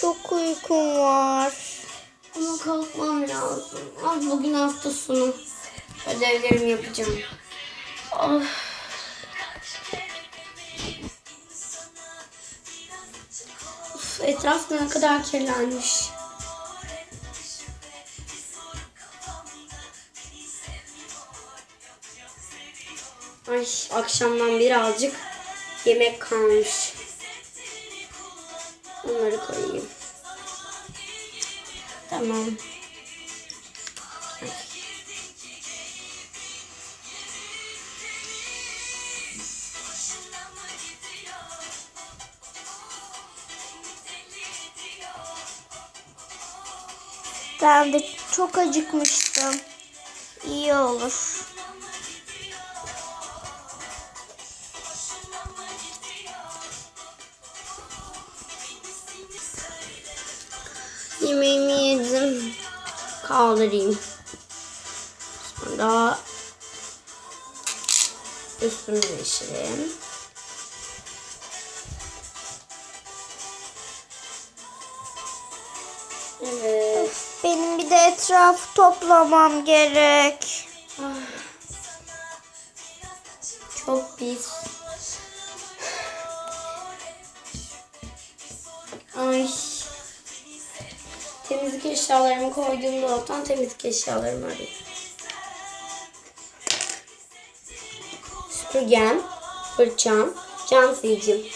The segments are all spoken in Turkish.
Çok uykum var. Ama kalkmam lazım. Ah, bugün hafta sonu. Ödevlerimi yapacağım. Of. Of, etraf ne kadar kirlenmiş. Ay akşamdan birazcık yemek kalmış. Onları koyayım. Tamam. Ben de çok acıkmıştım. İyi olur. Yemeğimi yedim. Kaldırayım. Sonra üstümü değiştireyim. Evet. Benim bir de etraf toplamam gerek. Çok pis. Ay. Temizlik eşyalarımı koyduğum dolaptan temizlik eşyalarımı arayayım. Süpürgem, fırçam, cam silicim.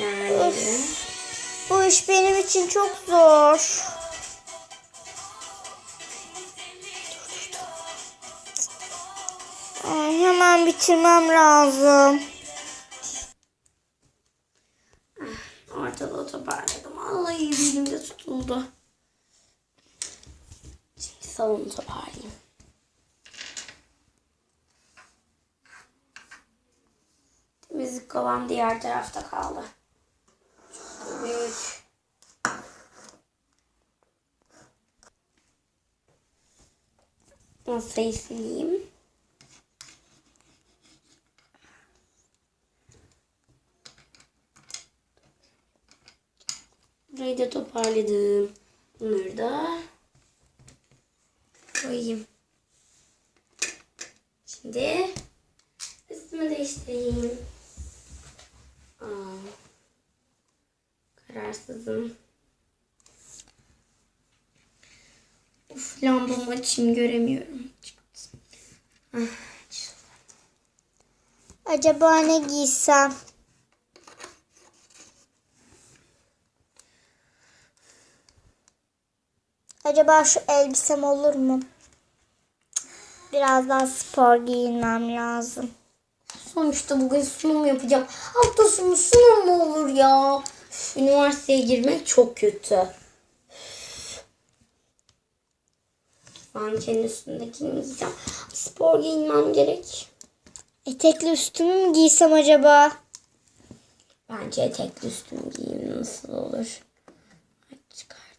Yani Bu iş benim için çok zor. Hemen bitirmem lazım. Tutuldu. Şimdi salonu toparlayayım. Temizlik kovam diğer tarafta kaldı. Çok büyük. Masayı sileyim. Burayı da toparladım. Bunları da koyayım. Şimdi üstümü değiştireyim. Aa, kararsızım. Uf lambamı açayım göremiyorum. Ah, Acaba ne giysem? Acaba şu elbisem olur mu? Biraz daha spor giyinmem lazım. Sonuçta bugün sunum yapacağım. Hafta sonu sunum mu olur ya? Üniversiteye girmek çok kötü. Mankenin üstündekini giyeceğim. Spor giyinmem gerek. Etekli üstümü mü giysem acaba? Bence etekli üstümü giyeyim nasıl olur? Hadi çıkartayım.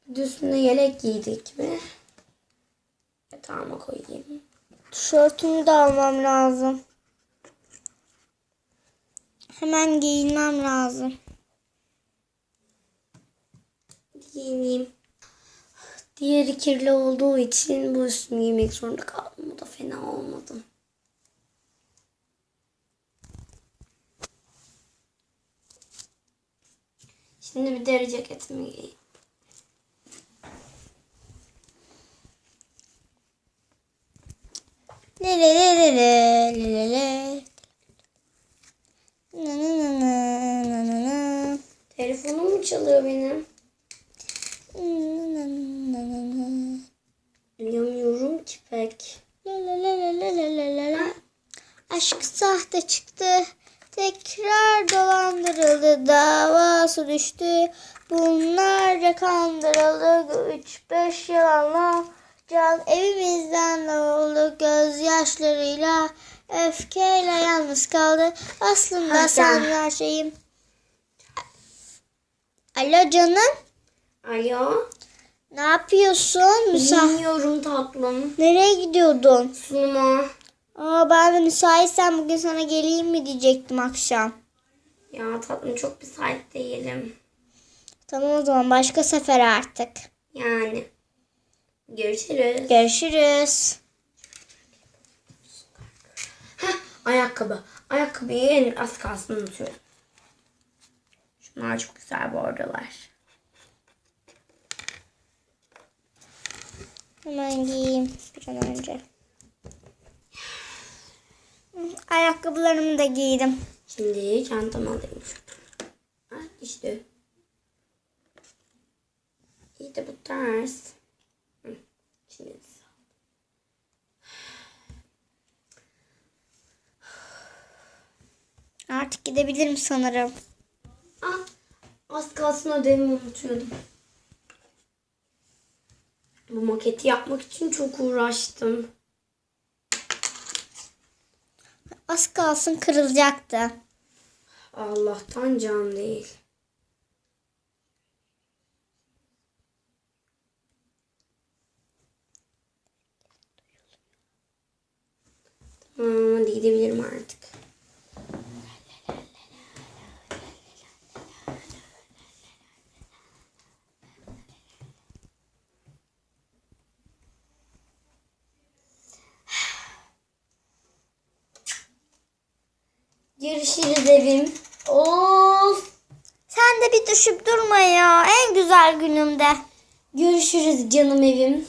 Bir de üstüne yelek giydik mi? Yatağıma koyayım. Tişörtümü de almam lazım. Hemen giyinmem lazım. Giyineyim. Diğeri kirli olduğu için bu üstümü giymek zorunda kaldım. Bu da fena olmadı. Şimdi bir deri ceketimi giyeyim. Le le le le le le le le. Na na na na na na na. Telefonum mu çalıyor benim? Na na na na na. Duyamıyorum ki pek. La la la la la la la la. Aşk sahte çıktı. Tekrar dolandırıldı, davası düştü. Bunlarca kandırıldı, üç beş yalanla. Can evimizden oldu gözyaşlarıyla. Öfkeyle yalnız kaldı. Aslında Hadi. sen her şeyim. Alo canım. Alo. Ne Ne yapıyorsun? Müsa Bilmiyorum tatlım. Nereye gidiyordun? Sunuma. Aa, ben de müsaitsen bugün sana geleyim mi diyecektim akşam. Ya tatlım çok müsait değilim. Tamam o zaman başka sefer artık. Yani. Görüşürüz. Görüşürüz. Heh, ayakkabı. Ayakkabıyı en az kalsın unutuyorum. Şunlar çok güzel bordolar. Hemen giyeyim bir an önce. Ayakkabılarımı da giydim. Şimdi çantamı alayım. Ha, işte. İyi de bu ters. Şimdi Artık gidebilirim sanırım. Ah, az kalsın ödevimi unutuyordum. Bu maketi yapmak için çok uğraştım. Az kalsın kırılacaktı. Allah'tan can değil. Tamam hadi gidebilirim artık. Görüşürüz evim. Of. Sen de bir düşüp durma ya. En güzel günümde. Görüşürüz canım evim.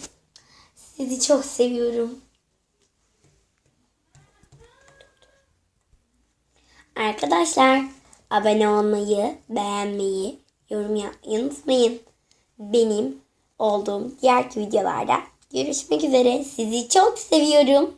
Sizi çok seviyorum. Arkadaşlar abone olmayı, beğenmeyi, yorum yapmayı unutmayın. Benim olduğum diğer videolarda görüşmek üzere. Sizi çok seviyorum.